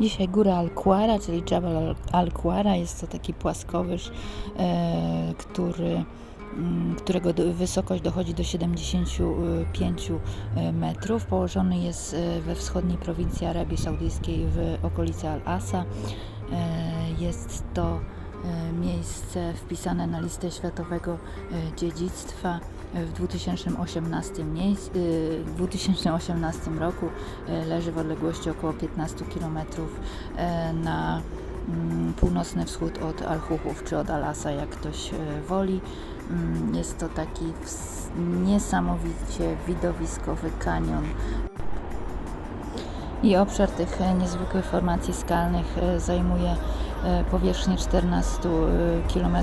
Dzisiaj góra Al-Quara, czyli Jabal Al- Al-Quara. Jest to taki płaskowyż, e, który, mm, którego wysokość dochodzi do 75 metrów. Położony jest e, we wschodniej prowincji Arabii Saudyjskiej w okolicy Al-Asa. E, Jest to e, miejsce wpisane na listę Światowego e, Dziedzictwa w 2018, miejsc, e, w 2018 roku. E, Leży w odległości około 15 km na mm, północny wschód od Al-Huchów czy od Alasa, jak ktoś woli. Mm, Jest to taki niesamowicie widowiskowy kanion i obszar tych niezwykłych formacji skalnych zajmuje powierzchnię 14 km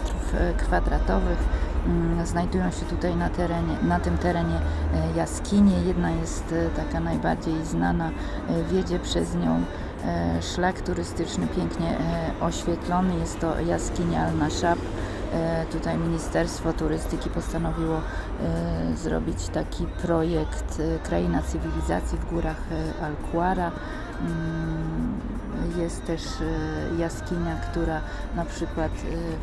kwadratowych. Mm, Znajdują się tutaj na, terenie, na tym terenie e, jaskinie. Jedna jest e, taka najbardziej znana, e, wiedzie przez nią szlak turystyczny pięknie oświetlony. Jest to jaskinia Al-Nashab. E, Tutaj Ministerstwo Turystyki postanowiło e, zrobić taki projekt e, Kraina Cywilizacji w górach Al-Quara. Mm, Jest też jaskinia, która na przykład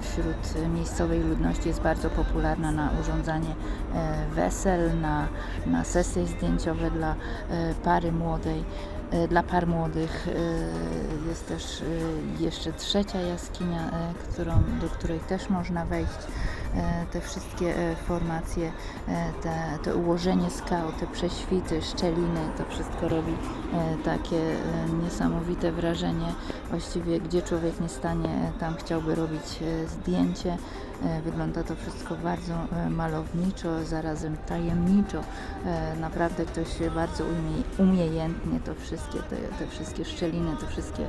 wśród miejscowej ludności jest bardzo popularna na urządzanie wesel, na, na sesje zdjęciowe dla pary młodej. E, Dla par młodych e, jest też e, jeszcze trzecia jaskinia, którą, do której też można wejść. Te wszystkie formacje, te, to ułożenie skał, te prześwity, szczeliny, to wszystko robi takie niesamowite wrażenie. Właściwie gdzie człowiek nie stanie, tam chciałby robić zdjęcie. E, Wygląda to wszystko bardzo e, malowniczo, zarazem tajemniczo. E, Naprawdę ktoś bardzo umie, umiejętnie to wszystkie, te, te wszystkie szczeliny, te wszystkie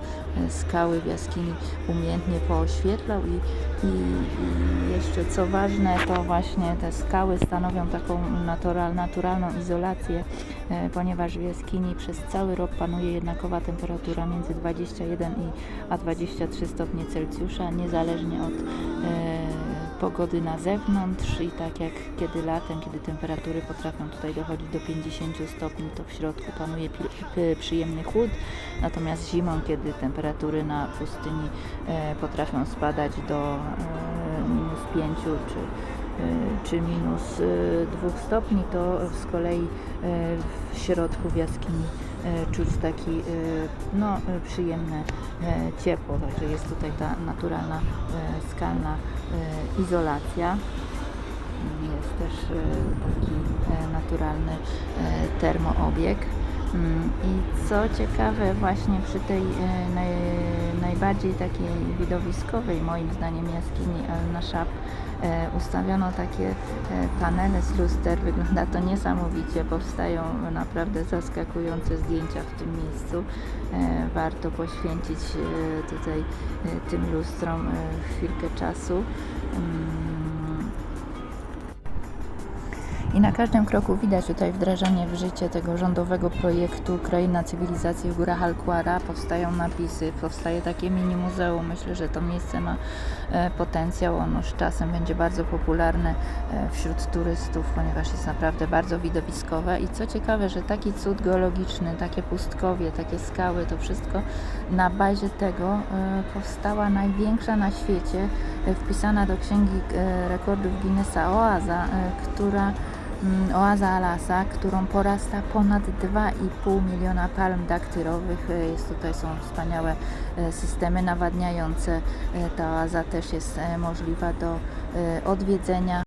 skały w jaskini umiejętnie pooświetlał i, i, i jeszcze co ważne, to właśnie te skały stanowią taką natural, naturalną izolację, ponieważ w jaskini przez cały rok panuje jednakowa temperatura między 21 i, a 23 stopnie Celsjusza, niezależnie od pogody na zewnątrz i tak jak kiedy latem, kiedy temperatury potrafią tutaj dochodzić do 50 stopni, to w środku panuje przyjemny chłód, natomiast zimą, kiedy temperatury na pustyni e, potrafią spadać do e, minus 5 czy, e, czy minus e, 2 stopni, to z kolei w środku w jaskini czuć taki e, no, e, przyjemne e, ciepło, także jest tutaj ta naturalna e, skalna e, izolacja. Jest też e, taki e, naturalny e, termoobieg. Mm, I co ciekawe, właśnie przy tej e, naj, najbardziej takiej widowiskowej, moim zdaniem, jaskini Al-Nashab e, ustawiono takie e, panele z luster. Wygląda to niesamowicie. Powstają naprawdę zaskakujące zdjęcia w tym miejscu. Warto poświęcić tutaj tym lustrom chwilkę czasu. I na każdym kroku widać tutaj wdrażanie w życie tego rządowego projektu Kraina Cywilizacji w Górach Al-Quara. Powstają napisy, powstaje takie mini muzeum. Myślę, że to miejsce ma e, potencjał. Ono z czasem będzie bardzo popularne e, wśród turystów, ponieważ jest naprawdę bardzo widowiskowe. I co ciekawe, że taki cud geologiczny, takie pustkowie, takie skały, to wszystko na bazie tego e, powstała największa na świecie, wpisana do Księgi Rekordów Guinnessa oaza, która oaza Alasa, którą porasta ponad 2,5 miliona palm daktyrowych. E, Jest tutaj są wspaniałe e, systemy nawadniające. E, Ta oaza też jest możliwa do odwiedzenia.